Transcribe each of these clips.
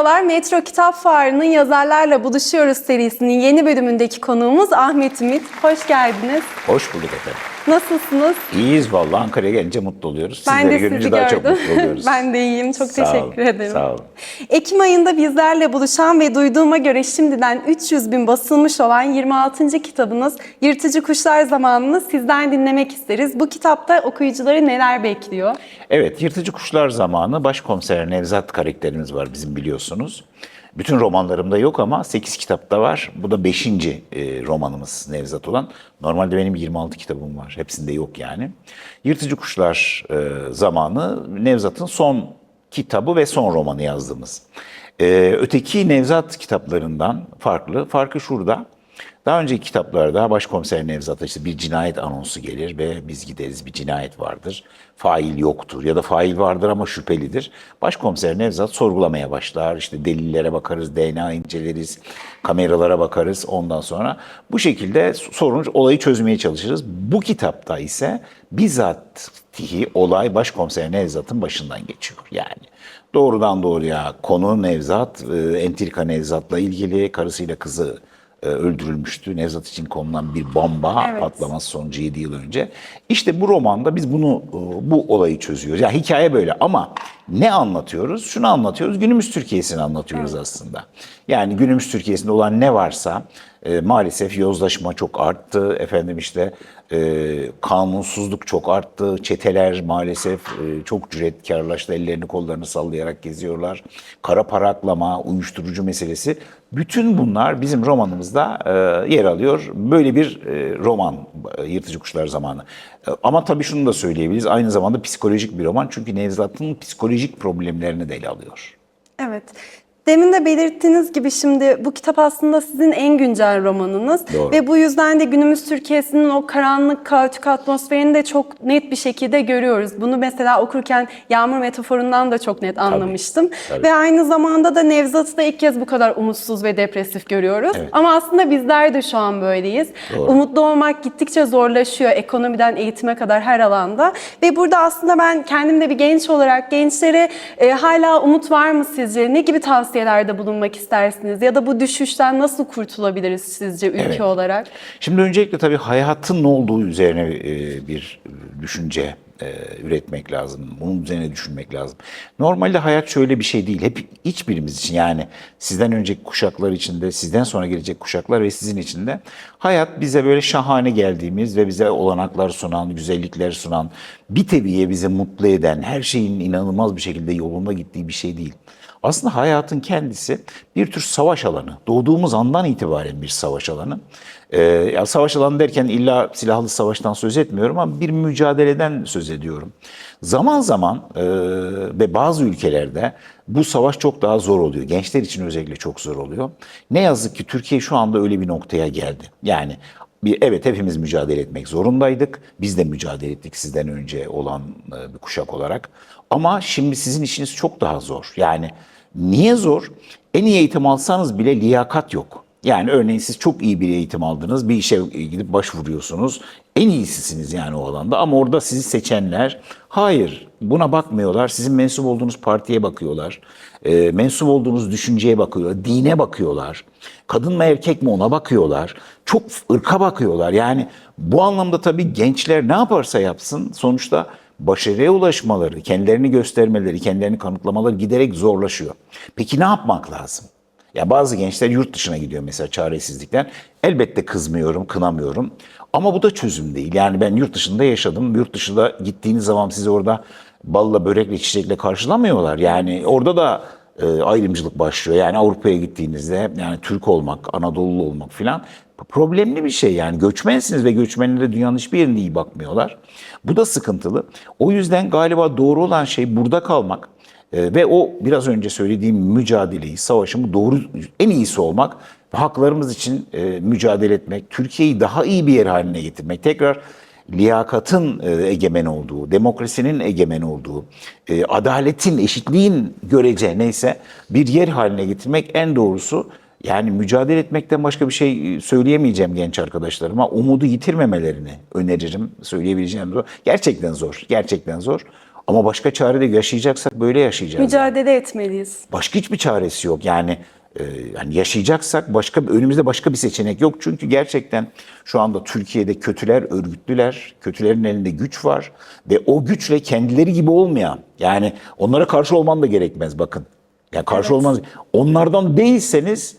Merhabalar, Metro Kitap Fuarı'nın Yazarlarla Buluşuyoruz serisinin yeni bölümündeki konuğumuz Ahmet Ümit. Hoş geldiniz. Hoş bulduk efendim. Nasılsınız? İyiyiz vallahi Ankara'ya gelince mutlu oluyoruz. ben Sizleri de görünce sizi daha çok gördüm. mutlu oluyoruz. ben de iyiyim. Çok Sağ teşekkür olun, ederim. Sağ olun. Ekim ayında bizlerle buluşan ve duyduğuma göre şimdiden 300 bin basılmış olan 26. kitabınız Yırtıcı Kuşlar Zamanı'nı sizden dinlemek isteriz. Bu kitapta okuyucuları neler bekliyor? Evet, Yırtıcı Kuşlar Zamanı Başkomiser Nevzat karakterimiz var bizim biliyorsunuz. Bütün romanlarımda yok ama 8 kitapta var. Bu da 5. romanımız Nevzat olan. Normalde benim 26 kitabım var. Hepsinde yok yani. Yırtıcı Kuşlar e, Zamanı Nevzat'ın son kitabı ve son romanı yazdığımız. E, öteki Nevzat kitaplarından farklı. Farkı şurada. Daha önceki kitaplarda başkomiser Nevzat'a işte bir cinayet anonsu gelir ve biz gideriz bir cinayet vardır. Fail yoktur ya da fail vardır ama şüphelidir. Başkomiser Nevzat sorgulamaya başlar. İşte delillere bakarız, DNA inceleriz, kameralara bakarız ondan sonra. Bu şekilde sorun olayı çözmeye çalışırız. Bu kitapta ise bizzatihi olay başkomiser Nevzat'ın başından geçiyor. Yani doğrudan doğruya konu Nevzat, e, entrika Nevzat'la ilgili karısıyla kızı e, öldürülmüştü. Nevzat için konulan bir bomba Evet. patlaması sonucu 7 yıl önce. İşte bu romanda biz bunu e, bu olayı çözüyoruz. Ya hikaye böyle ama ne anlatıyoruz? Şunu anlatıyoruz. Günümüz Türkiye'sini anlatıyoruz aslında. Yani günümüz Türkiye'sinde olan ne varsa e, maalesef yozlaşma çok arttı. Efendim işte e, kanunsuzluk çok arttı. Çeteler maalesef e, çok cüretkarlaştı. Ellerini kollarını sallayarak geziyorlar. Kara para aklama, uyuşturucu meselesi. Bütün bunlar bizim romanımızda e, yer alıyor. Böyle bir e, roman e, Yırtıcı Kuşlar Zamanı. E, ama tabii şunu da söyleyebiliriz. Aynı zamanda psikolojik bir roman. Çünkü Nevzat'ın psikolojik problemlerini de ele alıyor. Evet. Demin de belirttiğiniz gibi şimdi bu kitap aslında sizin en güncel romanınız. Doğru. Ve bu yüzden de günümüz Türkiye'sinin o karanlık, kaotik atmosferini de çok net bir şekilde görüyoruz. Bunu mesela okurken yağmur metaforundan da çok net anlamıştım. tabii. Ve aynı zamanda da Nevzat'ı da ilk kez bu kadar umutsuz ve depresif görüyoruz. Evet. Ama aslında bizler de şu an böyleyiz. Doğru. Umutlu olmak gittikçe zorlaşıyor ekonomiden eğitime kadar her alanda. Ve burada aslında ben kendim de bir genç olarak gençlere e, hala umut var mı sizce? Ne gibi tavsiyelerde bulunmak istersiniz? Ya da bu düşüşten nasıl kurtulabiliriz sizce ülke Evet. olarak? Şimdi öncelikle tabii hayatın ne olduğu üzerine e, bir düşünce e, üretmek lazım. Bunun üzerine düşünmek lazım. Normalde hayat şöyle bir şey değil. Hep hiçbirimiz için yani sizden önceki kuşaklar için de sizden sonra gelecek kuşaklar ve sizin için de hayat bize böyle şahane geldiğimiz ve bize olanaklar sunan, güzellikler sunan, bir teviye bizi mutlu eden, her şeyin inanılmaz bir şekilde yolunda gittiği bir şey değil. Aslında hayatın kendisi bir tür savaş alanı. Doğduğumuz andan itibaren bir savaş alanı. Ee, ya savaş alanı derken illa silahlı savaştan söz etmiyorum ama bir mücadeleden söz ediyorum. Zaman zaman e, ve bazı ülkelerde bu savaş çok daha zor oluyor. Gençler için özellikle çok zor oluyor. Ne yazık ki Türkiye şu anda öyle bir noktaya geldi. Yani bir, evet hepimiz mücadele etmek zorundaydık. Biz de mücadele ettik sizden önce olan e, bir kuşak olarak. Ama şimdi sizin işiniz çok daha zor. Yani niye zor? En iyi eğitim alsanız bile liyakat yok. Yani örneğin siz çok iyi bir eğitim aldınız, bir işe gidip başvuruyorsunuz. En iyisisiniz yani o alanda ama orada sizi seçenler hayır buna bakmıyorlar. Sizin mensup olduğunuz partiye bakıyorlar. E, mensup olduğunuz düşünceye bakıyorlar. Dine bakıyorlar. Kadın mı erkek mi ona bakıyorlar. Çok ırka bakıyorlar. Yani bu anlamda tabii gençler ne yaparsa yapsın sonuçta başarıya ulaşmaları, kendilerini göstermeleri, kendilerini kanıtlamaları giderek zorlaşıyor. Peki ne yapmak lazım? Ya bazı gençler yurt dışına gidiyor mesela çaresizlikten. Elbette kızmıyorum, kınamıyorum. Ama bu da çözüm değil. Yani ben yurt dışında yaşadım. Yurt dışında gittiğiniz zaman sizi orada balla, börekle, çiçekle karşılamıyorlar. Yani orada da e, ayrımcılık başlıyor. Yani Avrupa'ya gittiğinizde yani Türk olmak, Anadolu olmak filan problemli bir şey. Yani göçmensiniz ve göçmenlere dünyanın hiçbir yerinde iyi bakmıyorlar. Bu da sıkıntılı. O yüzden galiba doğru olan şey burada kalmak. Ee, ve o biraz önce söylediğim mücadeleyi, savaşımı doğru en iyisi olmak ve haklarımız için e, mücadele etmek, Türkiye'yi daha iyi bir yer haline getirmek. Tekrar liyakatın e, egemen olduğu, demokrasinin egemen olduğu, e, adaletin, eşitliğin görece neyse bir yer haline getirmek en doğrusu. Yani mücadele etmekten başka bir şey e, söyleyemeyeceğim genç arkadaşlarıma. Umudu yitirmemelerini öneririm. Söyleyebileceğim zor. Gerçekten zor. Gerçekten zor. Ama başka çare de yaşayacaksak böyle yaşayacağız. Mücadele etmeliyiz. Başka hiçbir çaresi yok. Yani e, yani yaşayacaksak başka önümüzde başka bir seçenek yok. Çünkü gerçekten şu anda Türkiye'de kötüler örgütlüler, kötülerin elinde güç var ve o güçle kendileri gibi olmayan yani onlara karşı olman da gerekmez bakın. Yani karşı Evet. olmanız onlardan değilseniz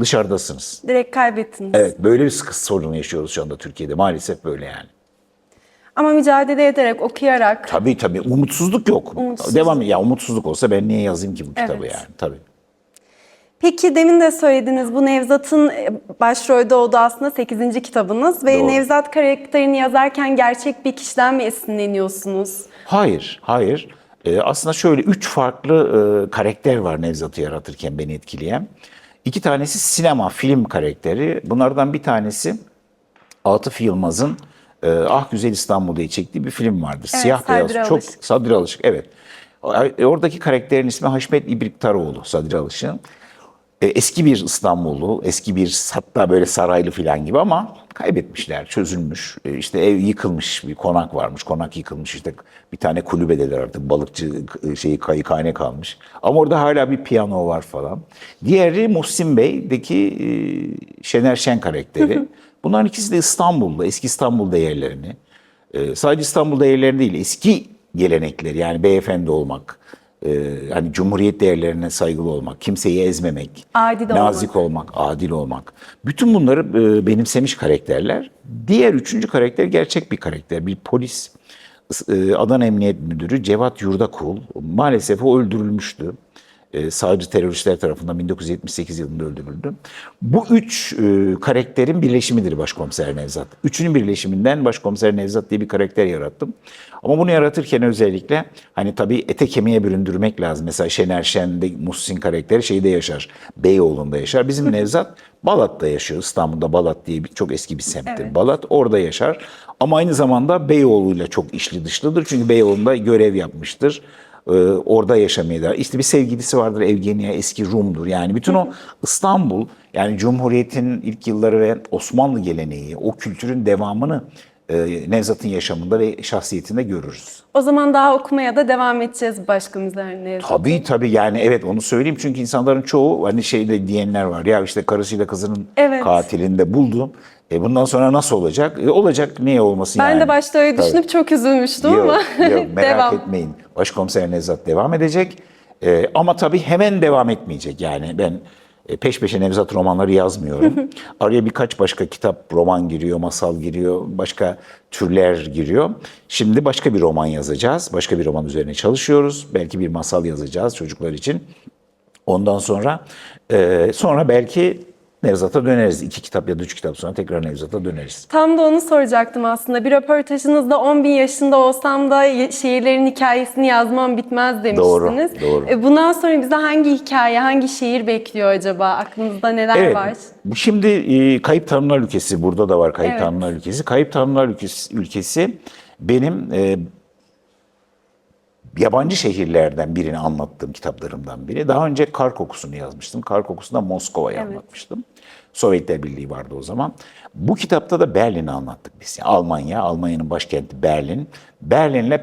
dışarıdasınız. Direkt kaybettiniz. Evet böyle bir sorunu yaşıyoruz şu anda Türkiye'de. Maalesef böyle yani. Ama mücadele ederek, okuyarak, Tabii tabii umutsuzluk yok. Umutsuzluk. Devam ya umutsuzluk olsa ben niye yazayım ki bu kitabı Evet. yani tabii. Peki demin de söylediniz bu Nevzat'ın e, başrolde olduğu aslında 8. kitabınız ve Doğru. Nevzat karakterini yazarken gerçek bir kişiden mi esinleniyorsunuz? Hayır, hayır. Ee, aslında şöyle üç farklı e, karakter var Nevzat'ı yaratırken beni etkileyen. İki tanesi sinema, film karakteri. Bunlardan bir tanesi Atıf Yılmaz'ın e, Ah Güzel İstanbul diye çektiği bir film vardır. Evet, Siyah beyaz. Sadri Çok Alışık. Sadri Alışık, evet. E, Oradaki karakterin ismi Haşmet İbriktaroğlu Sadri Alışık'ın. E, eski bir İstanbullu, eski bir hatta böyle saraylı falan gibi ama kaybetmişler, çözülmüş. E, işte ev yıkılmış, bir konak varmış, konak yıkılmış. işte bir tane kulübedeler artık, balıkçı e, şeyi kayıkhane kalmış. Ama orada hala bir piyano var falan. Diğeri Muhsin Bey'deki e, Şener Şen karakteri. Bunların ikisi de İstanbul'da, eski İstanbul değerlerini. e, sadece İstanbul değerlerini değil, eski gelenekleri yani beyefendi olmak, e, hani cumhuriyet değerlerine saygılı olmak, kimseyi ezmemek, Adil nazik olmak. adil olmak. Bütün bunları e, benimsemiş karakterler. Diğer üçüncü karakter gerçek bir karakter, bir polis. E, Adana Emniyet Müdürü Cevat Yurdakul. Maalesef o öldürülmüştü. E, sağcı teröristler tarafından 1978 yılında öldürüldü. Bu üç e, karakterin birleşimidir Başkomiser Nevzat. Üçünün birleşiminden Başkomiser Nevzat diye bir karakter yarattım. Ama bunu yaratırken özellikle hani tabii ete kemiğe büründürmek lazım. Mesela Şener Şen'de Muhsin karakteri şeyde yaşar. Beyoğlu'nda yaşar. Bizim Nevzat Balat'ta yaşıyor. İstanbul'da Balat diye bir, çok eski bir semttir. Evet. Balat orada yaşar. Ama aynı zamanda Beyoğlu'yla çok işli dışlıdır. Çünkü Beyoğlu'nda görev yapmıştır. Ee, orada yaşamaya da. İşte bir sevgilisi vardır Evgenya eski Rum'dur. Yani bütün o İstanbul yani Cumhuriyet'in ilk yılları ve Osmanlı geleneği, o kültürün devamını e, Nevzat'ın yaşamında ve şahsiyetinde görürüz. O zaman daha okumaya da devam edeceğiz başkomiser Nevzat. Tabii tabii yani evet onu söyleyeyim çünkü insanların çoğu hani şeyde diyenler var ya işte karısıyla kızının Evet. katilini de buldum. E bundan sonra nasıl olacak? E olacak niye olmasın Ben yani? de başta öyle Tabii. düşünüp çok üzülmüştüm Yok, ama yok merak devam. etmeyin. Başkomiser Nevzat devam edecek. Ee, ama tabii hemen devam etmeyecek. Yani ben e, peş peşe Nevzat romanları yazmıyorum. Araya birkaç başka kitap, roman giriyor, masal giriyor, başka türler giriyor. Şimdi başka bir roman yazacağız. Başka bir roman üzerine çalışıyoruz. Belki bir masal yazacağız çocuklar için. Ondan sonra e, sonra belki Nevzat'a döneriz. İki kitap ya da üç kitap sonra tekrar Nevzat'a döneriz. Tam da onu soracaktım aslında. Bir röportajınızda 10 bin yaşında olsam da şehirlerin hikayesini yazmam bitmez demiştiniz. Doğru, doğru. E, Bundan sonra bize hangi hikaye, hangi şehir bekliyor acaba? Aklınızda neler Evet. var? Şimdi e, Kayıp Tanrılar Ülkesi burada da var Kayıp Evet. Tanrılar Ülkesi. Kayıp Tanrılar Ülkesi, ülkesi benim e, yabancı şehirlerden birini anlattığım kitaplarımdan biri. Daha önce Kar Kokusu'nu yazmıştım. Kar Kokusu'nda Moskova'yı Evet. anlatmıştım. Sovyetler Birliği vardı o zaman. Bu kitapta da Berlin'i anlattık biz. Yani Almanya, Almanya'nın başkenti Berlin. Berlin'le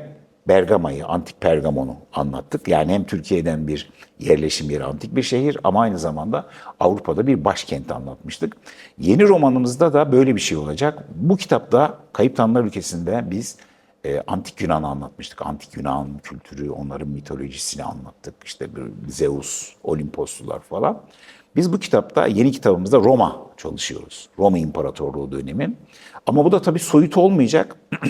Bergama'yı, antik Pergamon'u anlattık. Yani hem Türkiye'den bir yerleşim yeri, antik bir şehir ama aynı zamanda Avrupa'da bir başkent anlatmıştık. Yeni romanımızda da böyle bir şey olacak. Bu kitapta Kayıp Tanrılar Ülkesi'nde biz e, antik Yunan'ı anlatmıştık. Antik Yunan kültürü, onların mitolojisini anlattık. İşte Zeus, Olimposlular falan. Biz bu kitapta, yeni kitabımızda Roma çalışıyoruz. Roma İmparatorluğu dönemi. Ama bu da tabii soyut olmayacak.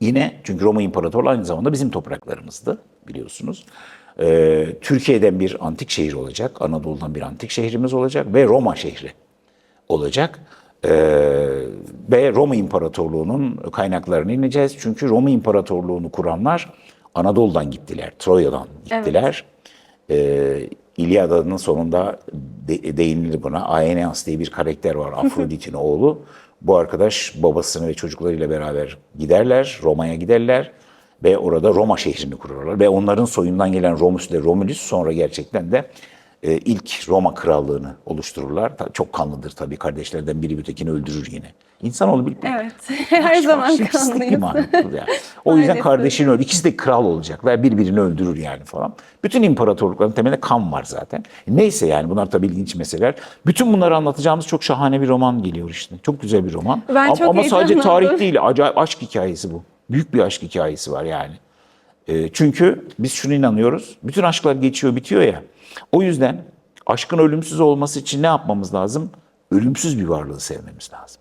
Yine çünkü Roma İmparatorluğu aynı zamanda bizim topraklarımızdı biliyorsunuz. Ee, Türkiye'den bir antik şehir olacak, Anadolu'dan bir antik şehrimiz olacak ve Roma şehri olacak. Ee, ve Roma İmparatorluğu'nun kaynaklarını ineceğiz. Çünkü Roma İmparatorluğu'nu kuranlar Anadolu'dan gittiler, Troya'dan gittiler. Ee, İlyada'nın sonunda de, değinilir buna. Aeneas diye bir karakter var, Afrodit'in oğlu. Bu arkadaş babasını ve çocuklarıyla beraber giderler, Roma'ya giderler ve orada Roma şehrini kurarlar. Ve onların soyundan gelen Romus ile Romulus sonra gerçekten de e, ilk Roma krallığını oluştururlar. Ta- Çok kanlıdır tabii kardeşlerden biri ötekini öldürür yine. İnsanoğlu bir Evet. Her zaman Faşistlik bir kanlıyız. yani. O yüzden kardeşini öldür. İkisi de kral olacaklar. Birbirini öldürür yani falan. Bütün imparatorlukların temelinde kan var zaten. Neyse yani bunlar tabii ilginç meseleler. Bütün bunları anlatacağımız çok şahane bir roman geliyor işte. Çok güzel bir roman. Ben ama, çok ama sadece tarih değil. Acayip aşk hikayesi bu. Büyük bir aşk hikayesi var yani. E, çünkü biz şunu inanıyoruz. Bütün aşklar geçiyor, bitiyor ya. O yüzden aşkın ölümsüz olması için ne yapmamız lazım? Ölümsüz bir varlığı sevmemiz lazım.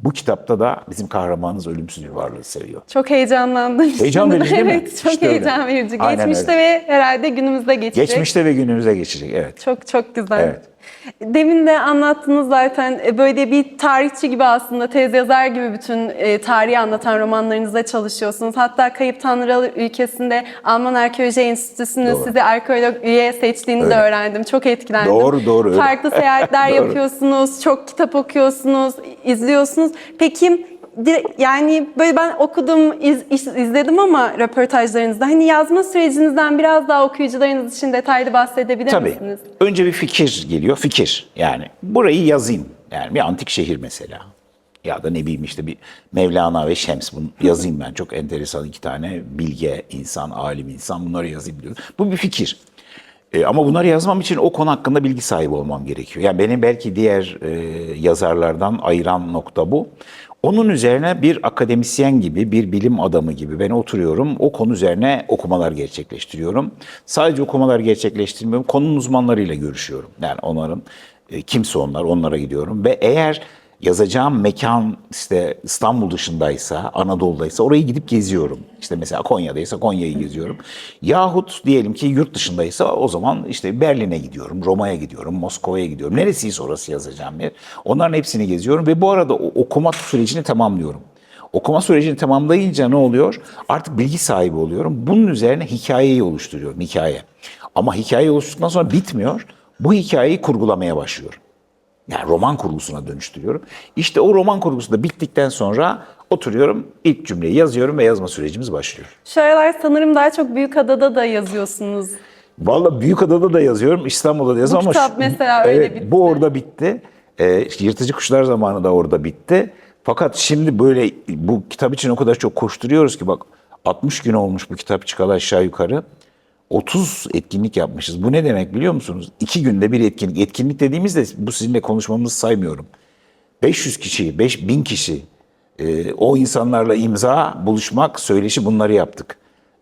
Bu kitapta da bizim kahramanımız ölümsüz bir varlığı seviyor. Çok heyecanlandım. Heyecan verici değil mi? Evet, çok İşte heyecan verici. Geçmişte öyle. ve herhalde günümüzde geçecek. Geçmişte ve günümüze geçecek. Evet. Çok çok güzel. Evet. Demin de anlattınız zaten e, böyle bir tarihçi gibi aslında tez yazar gibi bütün e, tarihi anlatan romanlarınızda çalışıyorsunuz. Hatta Kayıp Tanrılar ülkesinde Alman Arkeoloji Enstitüsü'nün sizi arkeolog üye seçtiğini de Öyle. öğrendim. Çok etkilendim. Doğru, doğru, öyle. Farklı seyahatler yapıyorsunuz, çok kitap okuyorsunuz, izliyorsunuz. Peki yani böyle ben okudum, iz- iz- izledim ama röportajlarınızda hani yazma sürecinizden biraz daha okuyucularınız için detaylı bahsedebilir Tabii. misiniz? Önce bir fikir geliyor. Fikir yani. Burayı yazayım. Yani bir antik şehir mesela. Ya da ne bileyim işte bir Mevlana ve Şems bunu yazayım ben. Çok enteresan iki tane bilge insan, alim insan bunları yazayım diyor. Bu bir fikir. E, ama bunları yazmam için o konu hakkında bilgi sahibi olmam gerekiyor. Yani beni belki diğer e, yazarlardan ayıran nokta bu. Onun üzerine bir akademisyen gibi, bir bilim adamı gibi ben oturuyorum. O konu üzerine okumalar gerçekleştiriyorum. Sadece okumalar gerçekleştirmiyorum. Konunun uzmanlarıyla görüşüyorum. Yani onların e, kimse onlar, onlara gidiyorum. Ve eğer yazacağım mekan işte İstanbul dışındaysa, Anadolu'daysa orayı gidip geziyorum. İşte mesela Konya'daysa Konya'yı geziyorum. Yahut diyelim ki yurt dışındaysa o zaman işte Berlin'e gidiyorum, Roma'ya gidiyorum, Moskova'ya gidiyorum. Neresiyse orası yazacağım yer. Onların hepsini geziyorum ve bu arada okuma sürecini tamamlıyorum. Okuma sürecini tamamlayınca ne oluyor? Artık bilgi sahibi oluyorum. Bunun üzerine hikayeyi oluşturuyorum, hikaye. Ama hikaye oluşturduktan sonra bitmiyor. Bu hikayeyi kurgulamaya başlıyorum. Yani roman kurgusuna dönüştürüyorum. İşte o roman kurgusu da bittikten sonra oturuyorum, ilk cümleyi yazıyorum ve yazma sürecimiz başlıyor. Şu aralar sanırım daha çok Büyükada'da da yazıyorsunuz. Vallahi Büyükada'da da yazıyorum, İstanbul'da da yazıyorum Bu ama kitap mesela öyle evet, bitti. Bu orada bitti. İşte Yırtıcı Kuşlar zamanı da orada bitti. Fakat şimdi böyle bu kitap için o kadar çok koşturuyoruz ki bak 60 gün olmuş bu kitap çıkalı aşağı yukarı. 30 etkinlik yapmışız. Bu ne demek biliyor musunuz? İki günde bir etkinlik. Etkinlik dediğimizde bu sizinle konuşmamızı saymıyorum. 500 kişi, 5000 kişi e, o insanlarla imza, buluşmak, söyleşi bunları yaptık.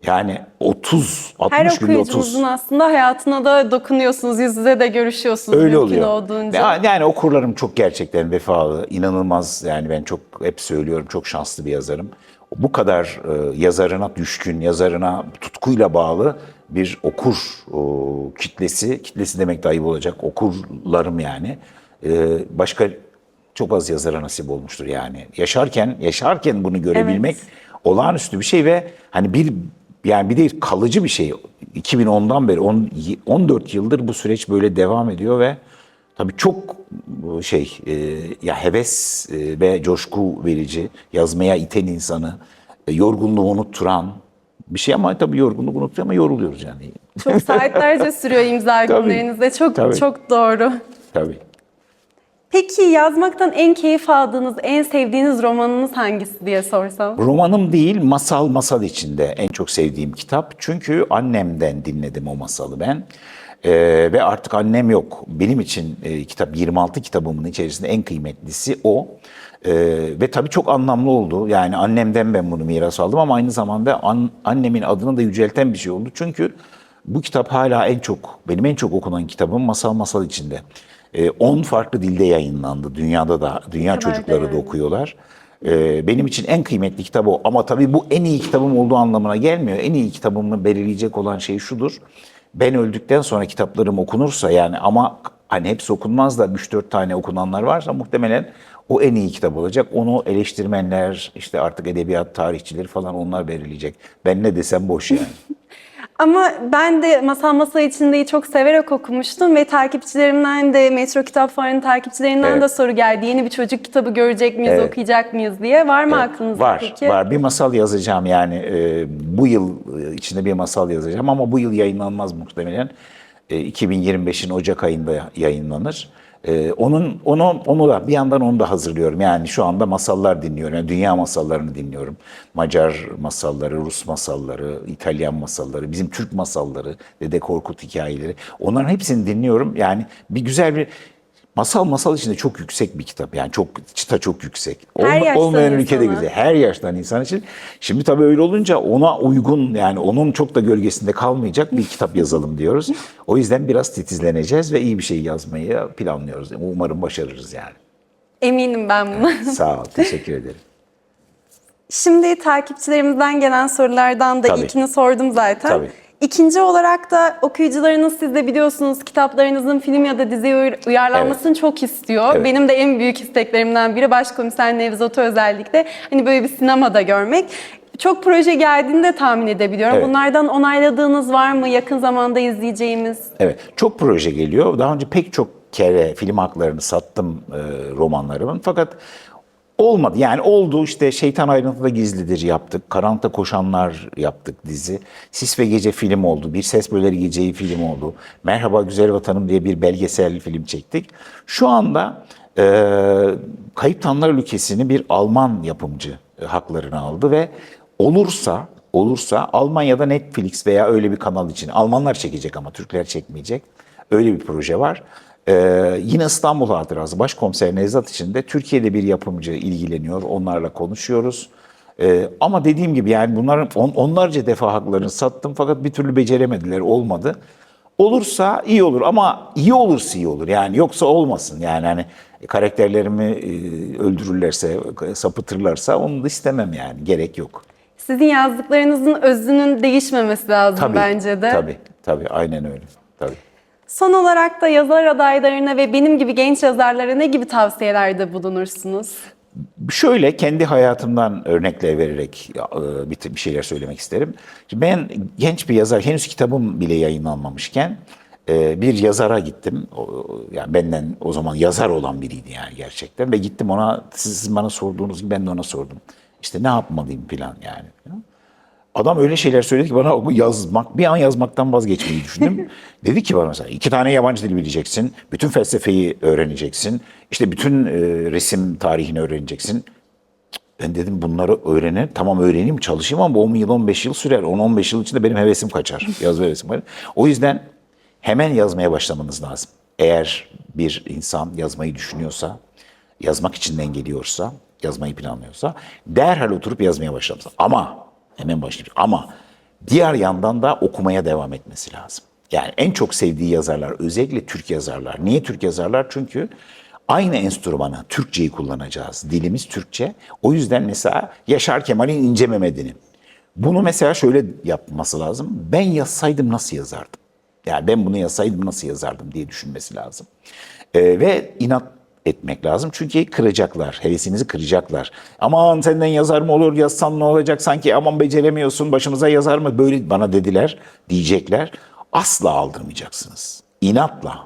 Yani 30, 60 Her günde 30. okuyucumuzun aslında hayatına da dokunuyorsunuz, yüz yüze de görüşüyorsunuz Öyle mümkün oluyor. olduğunca. Ya- Yani okurlarım çok gerçekten vefalı, inanılmaz yani ben çok hep söylüyorum çok şanslı bir yazarım. Bu kadar e, yazarına düşkün, yazarına tutkuyla bağlı bir okur o, kitlesi, kitlesi demek de ayıp olacak, okurlarım yani. E, başka çok az yazara nasip olmuştur yani. Yaşarken, yaşarken bunu görebilmek olağanüstü bir şey ve hani bir yani bir de kalıcı bir şey. 2010'dan beri on- 14 yıldır bu süreç böyle devam ediyor ve tabii çok e, şey e, ya heves e, ve coşku verici, yazmaya iten insanı, e, yorgunluğu unutturan bir şey ama tabii yorgunluk unutuyor ama yoruluyoruz yani. Çok saatlerce sürüyor imza günlerinizde. Çok Tabii. çok doğru. Tabii. Peki yazmaktan en keyif aldığınız, en sevdiğiniz romanınız hangisi diye sorsam? Romanım değil, masal masal içinde en çok sevdiğim kitap. Çünkü annemden dinledim o masalı ben. Ee, ve artık annem yok. Benim için e, kitap 26 kitabımın içerisinde en kıymetlisi o. Ee, ve tabii çok anlamlı oldu. Yani annemden ben bunu miras aldım ama aynı zamanda an- annemin adını da yücelten bir şey oldu. Çünkü bu kitap hala en çok, benim en çok okunan kitabım Masal Masal içinde. 10 farklı dilde yayınlandı. Dünyada da, dünya kadar çocukları da değerli. okuyorlar. Ee, benim için en kıymetli kitap o. Ama tabii bu en iyi kitabım olduğu anlamına gelmiyor. En iyi kitabımı belirleyecek olan şey şudur. Ben öldükten sonra kitaplarım okunursa yani ama hani hepsi okunmaz da 3-4 tane okunanlar varsa muhtemelen o en iyi kitap olacak. Onu eleştirmenler, işte artık edebiyat tarihçileri falan onlar belirleyecek. Ben ne desem boş yani. Ama ben de Masal Masa içindeyi çok severek okumuştum ve takipçilerimden de Metro Kitap Fuarı'nın takipçilerinden Evet. de soru geldi. Yeni bir çocuk kitabı görecek miyiz, Evet. okuyacak mıyız diye. Var mı aklınızda var, peki? var. Bir masal yazacağım yani e, bu yıl e, içinde bir masal yazacağım ama bu yıl yayınlanmaz muhtemelen. E, 2025'in Ocak ayında yayınlanır. E, onun onu onu da bir yandan onu da hazırlıyorum. Yani şu anda masallar dinliyorum. Yani dünya masallarını dinliyorum. Macar masalları, Rus masalları, İtalyan masalları, bizim Türk masalları, Dede Korkut hikayeleri. Onların hepsini dinliyorum. Yani bir güzel bir Masal masal içinde çok yüksek bir kitap. Yani çok çıta çok yüksek. Her Olma- olmayan ülkede insana. güzel. Her yaştan insan için. Şimdi tabii öyle olunca ona uygun yani onun çok da gölgesinde kalmayacak bir kitap yazalım diyoruz. O yüzden biraz titizleneceğiz ve iyi bir şey yazmayı planlıyoruz. Umarım başarırız yani. Eminim ben buna. Sağ ol. Teşekkür ederim. Şimdi takipçilerimizden gelen sorulardan da Tabii. ilkini sordum zaten. Tabii. İkinci olarak da okuyucularınız siz de biliyorsunuz kitaplarınızın film ya da diziye uyar- uyarlanmasını çok istiyor. Evet. Benim de en büyük isteklerimden biri Başkomiser Nevzat'ı özellikle hani böyle bir sinemada görmek. Çok proje geldiğini de tahmin edebiliyorum. Evet. Bunlardan onayladığınız var mı? Yakın zamanda izleyeceğimiz? Evet, çok proje geliyor. Daha önce pek çok kere film haklarını sattım e, romanlarımın. Fakat olmadı. Yani oldu işte Şeytan Ayrıntıda Gizlidir yaptık. Karanlıkta Koşanlar yaptık dizi. Sis ve Gece film oldu. Bir Ses Böleri Geceyi film oldu. Merhaba Güzel Vatanım diye bir belgesel film çektik. Şu anda e, Kayıp Tanrılar Ülkesi'ni bir Alman yapımcı e, haklarını aldı ve olursa olursa Almanya'da Netflix veya öyle bir kanal için Almanlar çekecek ama Türkler çekmeyecek. Öyle bir proje var. Ee, yine İstanbul Hatırası Başkomiser Nevzat için de Türkiye'de bir yapımcı ilgileniyor. Onlarla konuşuyoruz. Ee, ama dediğim gibi yani bunların on, onlarca defa haklarını sattım fakat bir türlü beceremediler, olmadı. Olursa iyi olur ama iyi olursa iyi olur. Yani yoksa olmasın. Yani hani karakterlerimi e, öldürürlerse, sapıtırlarsa onu da istemem yani. Gerek yok. Sizin yazdıklarınızın özünün değişmemesi lazım Tabii, bence de. Tabii, tabii. Aynen öyle. Tabii. Son olarak da yazar adaylarına ve benim gibi genç yazarlara ne gibi tavsiyelerde bulunursunuz? Şöyle kendi hayatımdan örnekler vererek e, bir şeyler söylemek isterim. Ben genç bir yazar, henüz kitabım bile yayınlanmamışken e, bir yazara gittim. Yani benden o zaman yazar olan biriydi yani gerçekten. Ve gittim ona, siz bana sorduğunuz gibi ben de ona sordum. İşte ne yapmalıyım falan yani. Adam öyle şeyler söyledi ki bana yazmak, bir an yazmaktan vazgeçmeyi düşündüm. dedi ki bana mesela iki tane yabancı dil bileceksin, bütün felsefeyi öğreneceksin, işte bütün e, resim tarihini öğreneceksin. Ben dedim bunları öğrenir, tamam öğreneyim, çalışayım ama bu 10 yıl, 15 yıl sürer. 10-15 yıl içinde benim hevesim kaçar. Yazma hevesim kaçar. O yüzden hemen yazmaya başlamanız lazım. Eğer bir insan yazmayı düşünüyorsa, yazmak içinden geliyorsa, yazmayı planlıyorsa derhal oturup yazmaya başlaması. Ama hemen başlayacak. Ama diğer yandan da okumaya devam etmesi lazım. Yani en çok sevdiği yazarlar özellikle Türk yazarlar. Niye Türk yazarlar? Çünkü aynı enstrümanı Türkçeyi kullanacağız. Dilimiz Türkçe. O yüzden mesela Yaşar Kemal'in İnce Mehmet'ini. Bunu mesela şöyle yapması lazım. Ben yazsaydım nasıl yazardım? Yani ben bunu yazsaydım nasıl yazardım diye düşünmesi lazım. Ee, ve inat etmek lazım. Çünkü kıracaklar, hevesinizi kıracaklar. Aman senden yazar mı olur, yazsan ne olacak sanki aman beceremiyorsun, başımıza yazar mı? Böyle bana dediler, diyecekler. Asla aldırmayacaksınız. İnatla,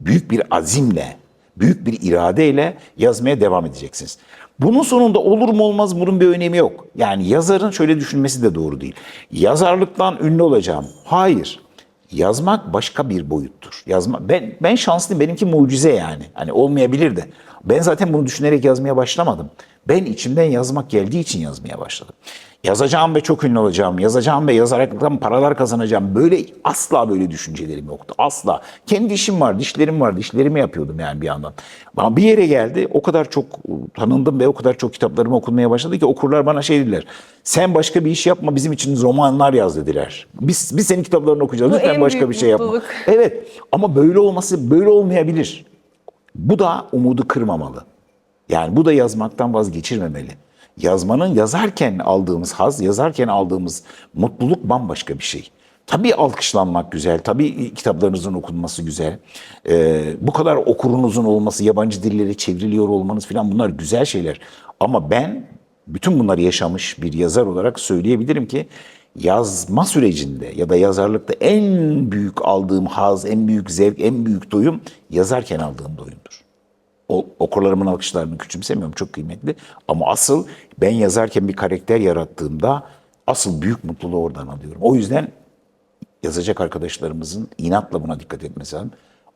büyük bir azimle, büyük bir iradeyle yazmaya devam edeceksiniz. Bunun sonunda olur mu olmaz bunun bir önemi yok. Yani yazarın şöyle düşünmesi de doğru değil. Yazarlıktan ünlü olacağım. Hayır. Yazmak başka bir boyuttur. Yazma ben ben şanslıyım. Benimki mucize yani. Hani olmayabilir de. Ben zaten bunu düşünerek yazmaya başlamadım. Ben içimden yazmak geldiği için yazmaya başladım. Yazacağım ve çok ünlü olacağım. Yazacağım ve yazaraktan paralar kazanacağım. Böyle asla böyle düşüncelerim yoktu. Asla. Kendi işim vardı, işlerim vardı. İşlerimi yapıyordum yani bir yandan. Ama bir yere geldi. O kadar çok tanındım ve o kadar çok kitaplarım okunmaya başladı ki okurlar bana şey dediler. Sen başka bir iş yapma bizim için romanlar yaz dediler. Biz, biz senin kitaplarını okuyacağız. Bu Lütfen en başka bir şey yapma. mutluluk. Evet ama böyle olması böyle olmayabilir. Bu da umudu kırmamalı. Yani bu da yazmaktan vazgeçirmemeli. Yazmanın yazarken aldığımız haz, yazarken aldığımız mutluluk bambaşka bir şey. Tabii alkışlanmak güzel, tabii kitaplarınızın okunması güzel. Ee, bu kadar okurunuzun olması, yabancı dillere çevriliyor olmanız falan bunlar güzel şeyler. Ama ben bütün bunları yaşamış bir yazar olarak söyleyebilirim ki yazma sürecinde ya da yazarlıkta en büyük aldığım haz, en büyük zevk, en büyük doyum yazarken aldığım doyumdur. Okurlarımın alkışlarını küçümsemiyorum çok kıymetli. Ama asıl ben yazarken bir karakter yarattığımda asıl büyük mutluluğu oradan alıyorum. O yüzden yazacak arkadaşlarımızın inatla buna dikkat etmesi lazım.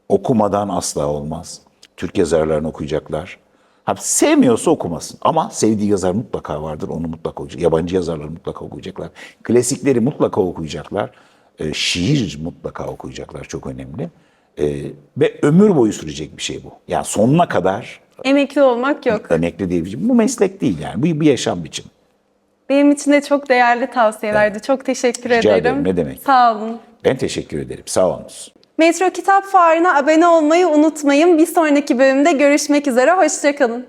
Okumadan asla olmaz. Türk yazarlarını okuyacaklar. Ha, sevmiyorsa okumasın ama sevdiği yazar mutlaka vardır. Onu mutlaka okuyacak. Yabancı yazarları mutlaka okuyacaklar. Klasikleri mutlaka okuyacaklar. Ee, şiir mutlaka okuyacaklar. Çok önemli. Ee, ve ömür boyu sürecek bir şey bu. Yani sonuna kadar Emekli olmak yok. emekli diyebileceğim. Bu meslek değil yani. Bu bir yaşam biçimi. Benim için de çok değerli tavsiyelerdi. Çok teşekkür Rica ederim. ederim, ne demek. Sağ olun. Ben teşekkür ederim. Sağ olunuz. Metro Kitap Fuarı'na abone olmayı unutmayın. Bir sonraki bölümde görüşmek üzere. Hoşçakalın.